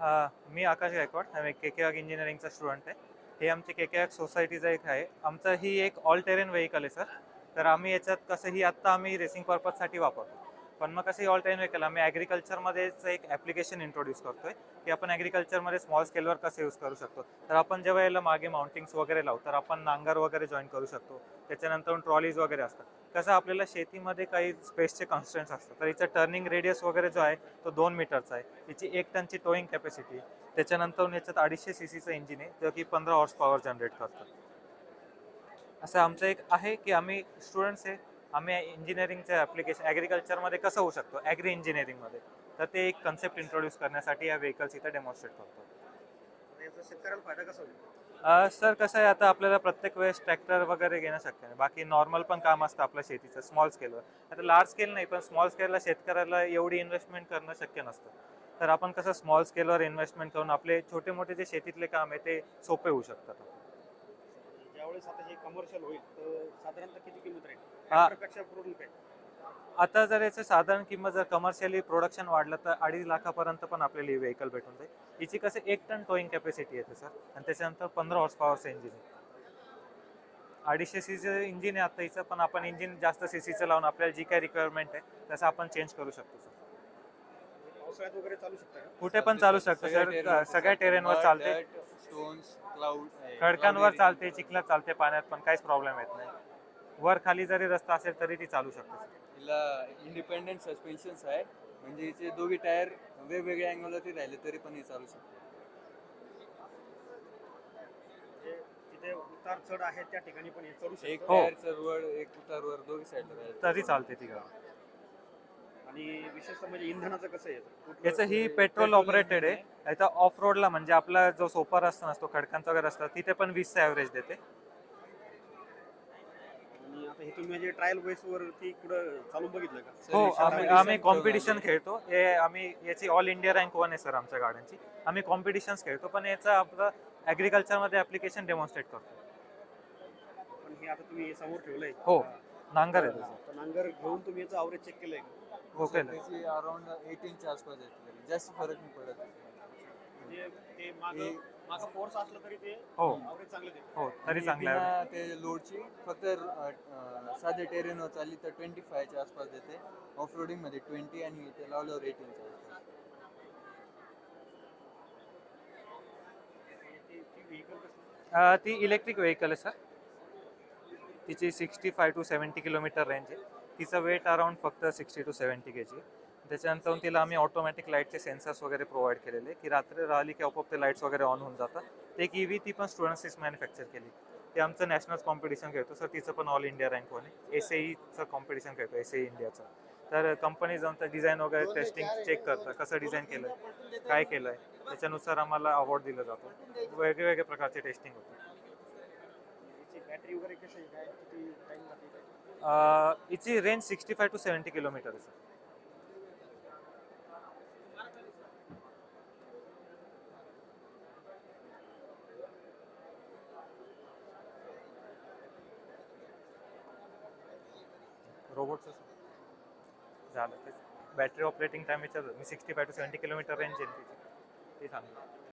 मी आकाश गायकवाड. आम्ही के के आग इंजिनिअरिंगचा स्टुडंट आहे. हे आमचे के के आग सोसायटीचं एक आहे. आमचं ही एक ऑल टेरेन व्हेकल आहे सर तर आम्ही याच्यात कसं ही आत्ता आम्ही रेसिंग पर्पजसाठी वापरतो. पण मग कसं ही ऑल टेरेन व्हेकल आम्ही ॲग्रिकल्चरमध्येच एक ॲप्लिकेशन इंट्रोड्यूस करतोय की आपण ॲग्रिकल्चरमध्ये स्मॉल स्केलवर कसं यूज करू शकतो. तर आपण जेव्हा याला मागे माउंटिंग्स वगैरे लावू तर आपण नांगर वगैरे जॉईन करू शकतो. त्याच्यानंतर ट्रॉलीज वगैरे असतात. कसं आपल्याला शेतीमध्ये काही स्पेसचे कॉन्स्टन्स असतात. तर हिचा टर्निंग रेडियस वगैरे जो आहे तो दोन मीटरचा आहे. हिची एक टनची टोईंग कॅपॅसिटी त्याच्यानंतर याच्यात अडीचशे सी सीचं इंजिन आहे जो की पंधरा हॉर्स पॉवर जनरेट करतं. असं आमचं एक आहे की आम्ही स्टुडंट्स आहे आम्ही इंजिनिअरिंगचं ॲप्लिकेशन ॲग्रिकल्चरमध्ये कसं होऊ शकतो? ॲग्री इंजिनिअरिंगमध्ये तर ते एक कन्सेप्ट इंट्रोड्यूस करण्यासाठी या व्हेकल्स इथं डेमॉन्स्ट्रेट करतो. शेतकऱ्याला फायदा कसा होईल? सर कसं आहे आता आपल्याला प्रत्येक वेळेस ट्रॅक्टर वगैरे घेणं शक्य नाही. बाकी नॉर्मल पण काम असतं आपलं शेतीचं स्मॉल स्केलवर आता लार्ज स्केल नाही पण स्मॉल स्केलला शेतकऱ्याला एवढी इन्व्हेस्टमेंट करणं शक्य नसतं. तर आपण कसं स्मॉल स्केलवर इन्व्हेस्टमेंट करून आपले छोटे मोठे जे शेतीतले काम आहे ते सोपे होऊ शकतात. ज्यावेळेस आता हे कमर्शियल होईल तर साधारणतः किती किंमत राहील? आता जर याचं साधारण किंमत जर कमर्शियली प्रोडक्शन वाढलं तर अडीच लाखापर्यंत पण आपल्याला ही व्हेकल भेटून जाईल. हिची कसं एक टन टोईंग कॅपॅसिटी येते सर आणि त्याच्यानंतर पंधरा हॉर्स पॉवरचं इंजिन आहे. अडीचशे सीचं इंजिन आहे आता हिचं पण आपण इंजिन जास्त सी सीचं लावून आपल्याला जी काय रिक्वायरमेंट आहे तसं आपण चेंज करू शकतो सर पावसाळ्यात वगैरे चालू शकता का? कुठे पण चालू शकतं सर सगळ्या टेरेनवर चालते. स्टोन्स क्लाउड खडकांवर चालते चिखलात चालते पाण्यात पण काहीच प्रॉब्लेम येत नाही. वर खाली जरी रस्ता असेल तरी ती चालू शकते. हिला इंडिपेंडेंट सस्पेन्शन्स आहे म्हणजे हिचे दोघी टायर वेगवेगळ्या अँगलवरती राहिले तरी पण हे चालू शकते. म्हणजे तिथे उतार चढ आहे त्या ठिकाणी पण हे चढू एक शकतो हो. टायरचं वर एक उतारवर दोघी साईडला राहिले. तरी चालते ती गाडी आणि विशेषतः म्हणजे इंधनाचं कसं कुठलं- याचं ही म्हणजे पेट्रोल petrol ऑपरेटेड आहे. याचा ऑफ रोडला म्हणजे आपला जो सोपर असतो नसतो खडकांचा वगैरे असतो तिथे पण वीसचा ॲव्हरेज देते. आता हे तुम्ही म्हणजे ट्रायल बेस वरती कुठं चालून बघितलं का? हो हे आम्ही आम्ही कॉम्पिटिशन. खेळतो. हे आम्ही याची ऑल इंडिया रँक वन आहे सर आमच्या गाड्यांची. आम्ही कॉम्पिटिशन्स खेळतो पण याचं आपलं ॲग्रिकल्चरमध्ये ॲप्लिकेशन डेमॉन्स्ट्रेट करतो. पण हे आता तुम्ही समोर ठेवलंय. हो नांगर आहे त्याचं. तर नांगर घेऊन तुम्ही याचं आवरेज चेक केलंय का? हो केलं त्याची अराउंड एटीनच्या आसपास येते तरी. जास्त फरक नाही पडत. ते माग मागं फोर्स असलं तरी ते हो. चांगलं देतं. हो तरी आणि चांगलं आहे बिना ते लोडची फक्त साधे टेरेनवर चालली तर ट्वेंटी फायच्या आसपास देते. ऑफ रोडिंगमध्ये ट्वेंटी आणि ते लावल्यावर एटीनच्या आसपास. अं, ती इलेक्ट्रिक व्हेकल आहे सर तिची sixty five to seventy kilometre range आहे. तिचं वेट अराउंड फक्त sixty to seventy K G त्याच्यानंतर तिला आम्ही ऑटोमॅटिक लाईटचे सेन्सर्स वगैरे प्रोव्हाइड केलेले की रात्री राहिली की आपोआप ते लाईट्स वगैरे ऑन होऊन जातात. ते एक ईव्ही ती पण स्टुडंट्सनीच मॅन्युफॅक्चर केली. ते आमचं नॅशनल कॉम्पिटिशन खेळतो सर तिचं पण all India rank one S ईचं competition खेळतो एस इंडियाचं तर कंपनी जाऊन तर डिझाईन वगैरे टेस्टिंग चेक करतं कसं डिझाईन केलं आहे काय केलं आहे त्याच्यानुसार आम्हाला अवॉर्ड दिलं जातो. वेगवेगळ्या प्रकारचे टेस्टिंग होतं. याची हिची range sixty five to seventy kilometre आहे रोबोटचं झालं तेच. बॅटरी ऑपरेटिंग टाईम विचारतो मी sixty five to seventy kilometre range येईल तिची ते सांगतो.